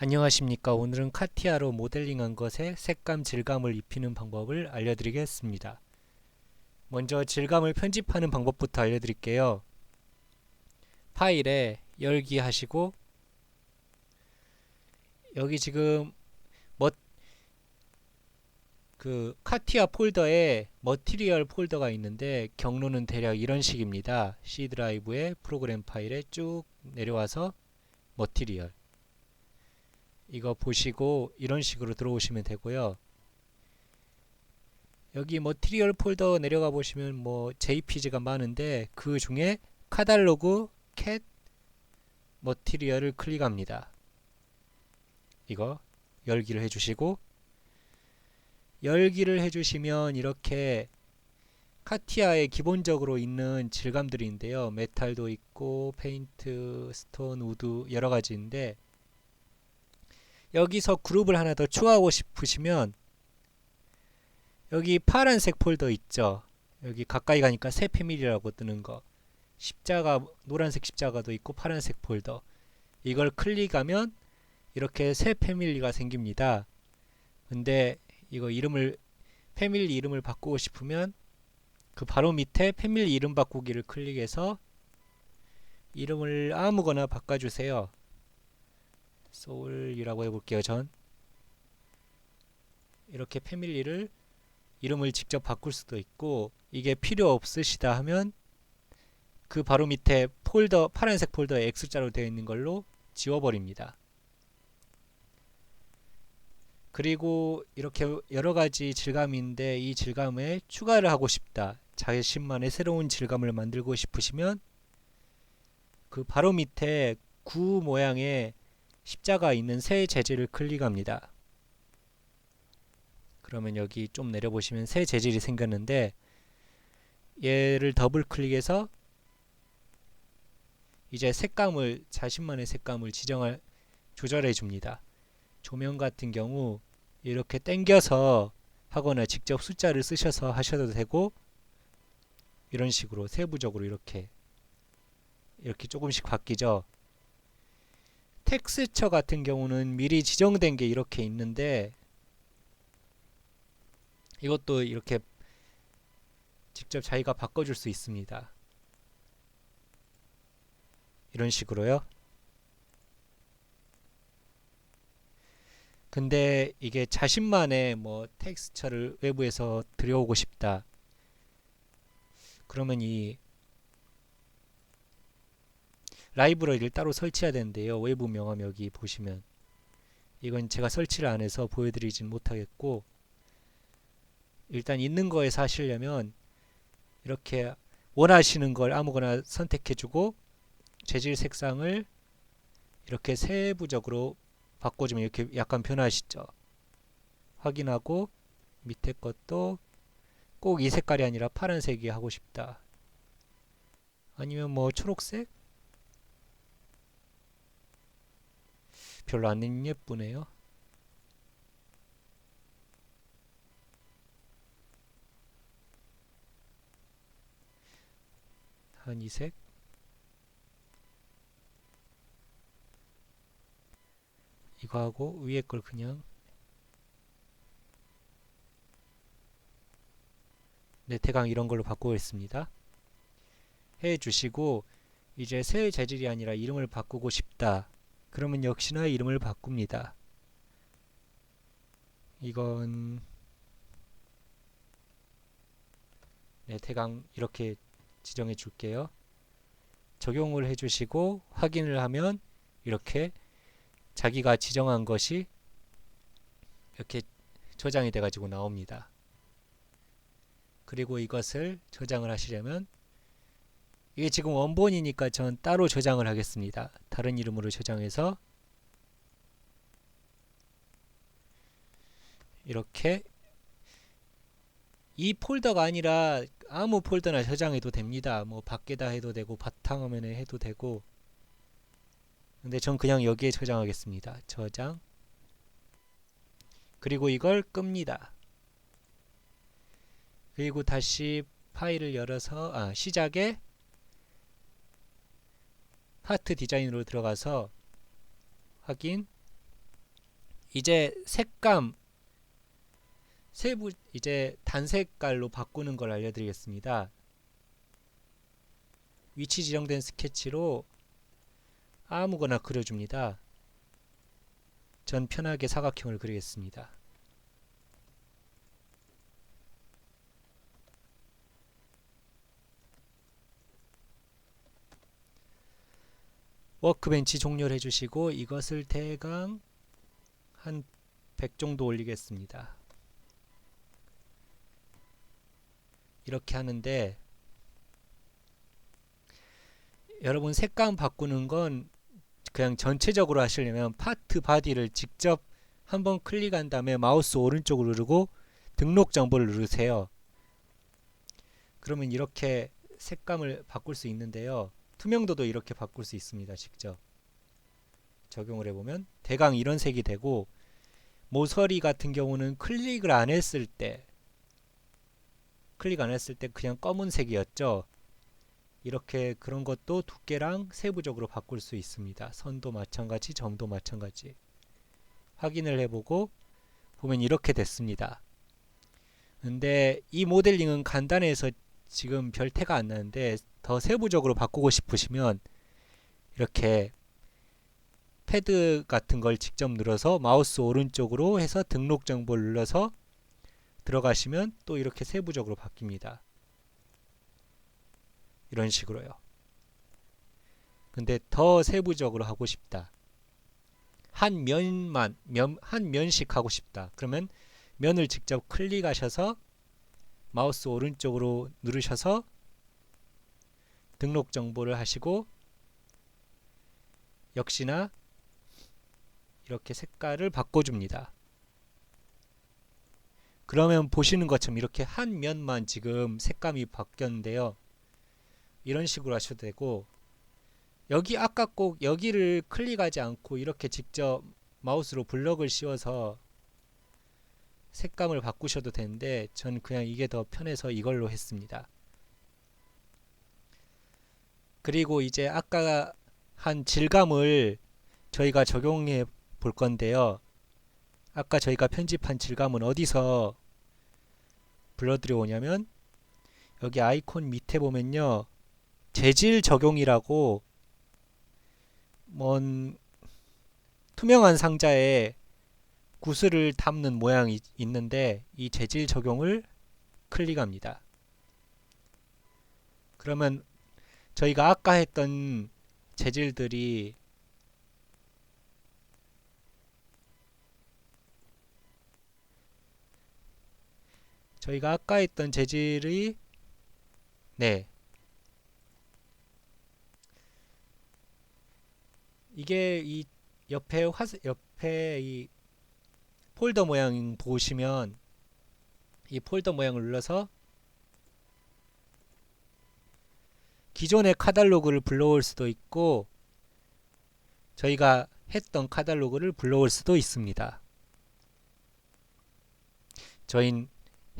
안녕하십니까. 오늘은 카티아로 모델링한 것에 색감 질감을 입히는 방법을 알려드리겠습니다. 먼저 질감을 편집하는 방법부터 알려드릴게요. 파일에 열기 하시고 여기 지금 뭐, 그 카티아 폴더에 머티리얼 폴더가 있는데 경로는 대략 이런 식입니다. C 드라이브에 프로그램 파일에 쭉 내려와서 머티리얼 이거 보시고 이런 식으로 들어오시면 되고요. 여기 머티리얼 폴더 내려가 보시면 뭐 JPG가 많은데 그 중에 카달로그 캣 머티리얼을 클릭합니다. 이거 열기를 해주시고 열기를 해주시면 이렇게 카티아에 기본적으로 있는 질감들인데요. 메탈도 있고 페인트, 스톤, 우드 여러 가지인데 여기서 그룹을 하나 더 추가하고 싶으시면 여기 파란색 폴더 있죠. 여기 가까이 가니까 새 패밀리라고 뜨는 거. 십자가 노란색 십자가도 있고 파란색 폴더. 이걸 클릭하면 이렇게 새 패밀리가 생깁니다. 근데 이거 이름을 패밀리 이름을 바꾸고 싶으면 그 바로 밑에 패밀리 이름 바꾸기를 클릭해서 이름을 아무거나 바꿔주세요. 소울이라고 해볼게요. 전 이렇게 패밀리를 이름을 직접 바꿀 수도 있고 이게 필요 없으시다 하면 그 바로 밑에 폴더 파란색 폴더에 X자로 되어 있는 걸로 지워버립니다. 그리고 이렇게 여러 가지 질감인데 이 질감에 추가를 하고 싶다. 자신만의 새로운 질감을 만들고 싶으시면 그 바로 밑에 구 모양의 십자가 있는 새 재질을 클릭합니다. 그러면 여기 좀 내려보시면 새 재질이 생겼는데 얘를 더블 클릭해서 이제 색감을 자신만의 색감을 지정할 조절해 줍니다. 조명 같은 경우 이렇게 당겨서 하거나 직접 숫자를 쓰셔서 하셔도 되고 이런 식으로 세부적으로 이렇게 이렇게 조금씩 바뀌죠. 텍스처 같은 경우는 미리 지정된 게 이렇게 있는데 이것도 이렇게 직접 자기가 바꿔줄 수 있습니다. 이런 식으로요. 근데 이게 자신만의 뭐 텍스처를 외부에서 들여오고 싶다. 그러면 이 라이브러리를 따로 설치해야 되는데요. 외부 명함 여기 보시면 이건 제가 설치를 안 해서 보여드리진 못하겠고 일단 있는 거에서 하시려면 이렇게 원하시는 걸 아무거나 선택해주고 재질 색상을 이렇게 세부적으로 바꿔주면 이렇게 약간 변하시죠. 확인하고 밑에 것도 꼭 이 색깔이 아니라 파란색이 하고 싶다. 아니면 뭐 초록색? 별로 안 예쁘네요. 한 이색 이거 하고 위에 걸 그냥 네, 대강 이런 걸로 바꾸겠습니다. 해 주시고 이제 새 재질이 아니라 이름을 바꾸고 싶다. 그러면 역시나 이름을 바꿉니다. 이건 네, 대강 이렇게 지정해 줄게요. 적용을 해 주시고 확인을 하면 이렇게 자기가 지정한 것이 이렇게 저장이 돼 가지고 나옵니다. 그리고 이것을 저장을 하시려면 이게 지금 원본이니까 전 따로 저장을 하겠습니다. 다른 이름으로 저장해서 이렇게 이 폴더가 아니라 아무 폴더나 저장해도 됩니다. 뭐 밖에다 해도 되고 바탕화면에 해도 되고 근데 전 그냥 여기에 저장하겠습니다. 저장 그리고 이걸 끕니다. 그리고 다시 파일을 열어서 아, 시작에 파트 디자인으로 들어가서 확인 이제 색감 세부 이제 단색깔로 바꾸는 걸 알려드리겠습니다. 위치 지정된 스케치로 아무거나 그려줍니다. 전 편하게 사각형을 그리겠습니다. 워크벤치 종료를 해주시고 이것을 대강 한 100 정도 올리겠습니다. 이렇게 하는데 여러분 색감 바꾸는 건 그냥 전체적으로 하시려면 파트 바디를 직접 한번 클릭한 다음에 마우스 오른쪽으로 누르고 등록 정보를 누르세요. 그러면 이렇게 색감을 바꿀 수 있는데요. 투명도도 이렇게 바꿀 수 있습니다. 직접 적용을 해보면 대강 이런 색이 되고 모서리 같은 경우는 클릭을 안 했을 때 클릭 안 했을 때 그냥 검은색이었죠. 이렇게 그런 것도 두께랑 세부적으로 바꿀 수 있습니다. 선도 마찬가지, 점도 마찬가지. 확인을 해보고 보면 이렇게 됐습니다. 근데 이 모델링은 간단해서 지금 별 태가 안 나는데 더 세부적으로 바꾸고 싶으시면 이렇게 패드 같은 걸 직접 눌러서 마우스 오른쪽으로 해서 등록 정보를 눌러서 들어가시면 또 이렇게 세부적으로 바뀝니다. 이런 식으로요. 근데 더 세부적으로 하고 싶다. 한 면만 면, 한 면씩 하고 싶다. 그러면 면을 직접 클릭하셔서 마우스 오른쪽으로 누르셔서 등록 정보를 하시고 역시나 이렇게 색깔을 바꿔줍니다. 그러면 보시는 것처럼 이렇게 한 면만 지금 색감이 바뀌었는데요. 이런 식으로 하셔도 되고 여기 아까 꼭 여기를 클릭하지 않고 이렇게 직접 마우스로 블럭을 씌워서 색감을 바꾸셔도 되는데 전 그냥 이게 더 편해서 이걸로 했습니다. 그리고 이제 아까 한 질감을 저희가 적용해 볼 건데요. 아까 저희가 편집한 질감은 어디서 불러들여 오냐면 여기 아이콘 밑에 보면요. 재질 적용이라고 뭔 투명한 상자에 구슬을 담는 모양이 있는데 이 재질 적용을 클릭합니다. 그러면 저희가 아까 했던 재질들이 저희가 아까 했던 재질이 네 이게 이 옆에 화 옆에 이 폴더 모양 보시면 이 폴더 모양을 눌러서 기존의 카탈로그를 불러올 수도 있고 저희가 했던 카탈로그를 불러올 수도 있습니다. 저희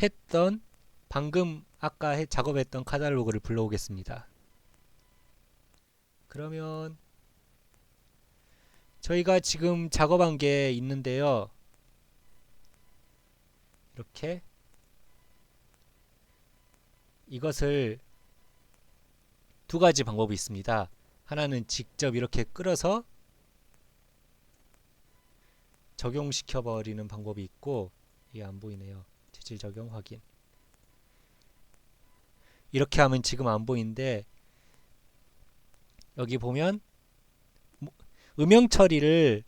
했던 방금 아까 해, 작업했던 카탈로그를 불러오겠습니다. 그러면 저희가 지금 작업한 게 있는데요. 이렇게 이것을 두 가지 방법이 있습니다. 하나는 직접 이렇게 끌어서 적용시켜 버리는 방법이 있고 이게 안 보이네요. 재질 적용 확인. 이렇게 하면 지금 안 보이는데 여기 보면 음영 처리를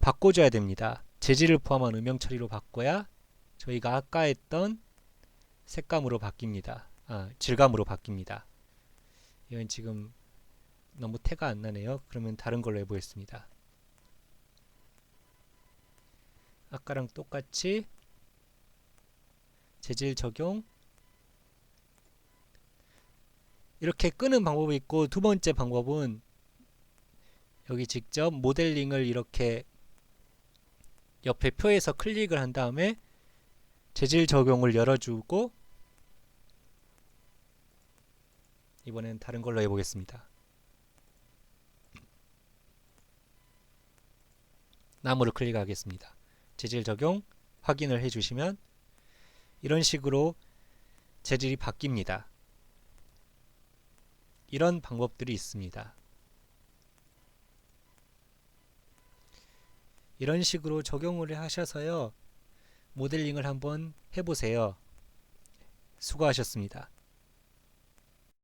바꿔줘야 됩니다. 재질을 포함한 음영 처리로 바꿔야 저희가 아까 했던 색감으로 바뀝니다. 아, 질감으로 바뀝니다. 이건 지금 너무 태가 안 나네요. 그러면 다른 걸로 해보겠습니다. 아까랑 똑같이 재질 적용 이렇게 끄는 방법이 있고 두 번째 방법은 여기 직접 모델링을 이렇게 옆에 표에서 클릭을 한 다음에 재질 적용을 열어주고 이번엔 다른 걸로 해보겠습니다. 나무를 클릭하겠습니다. 재질 적용 확인을 해주시면 이런 식으로 재질이 바뀝니다. 이런 방법들이 있습니다. 이런 식으로 적용을 하셔서요. 모델링을 한번 해보세요. 수고하셨습니다.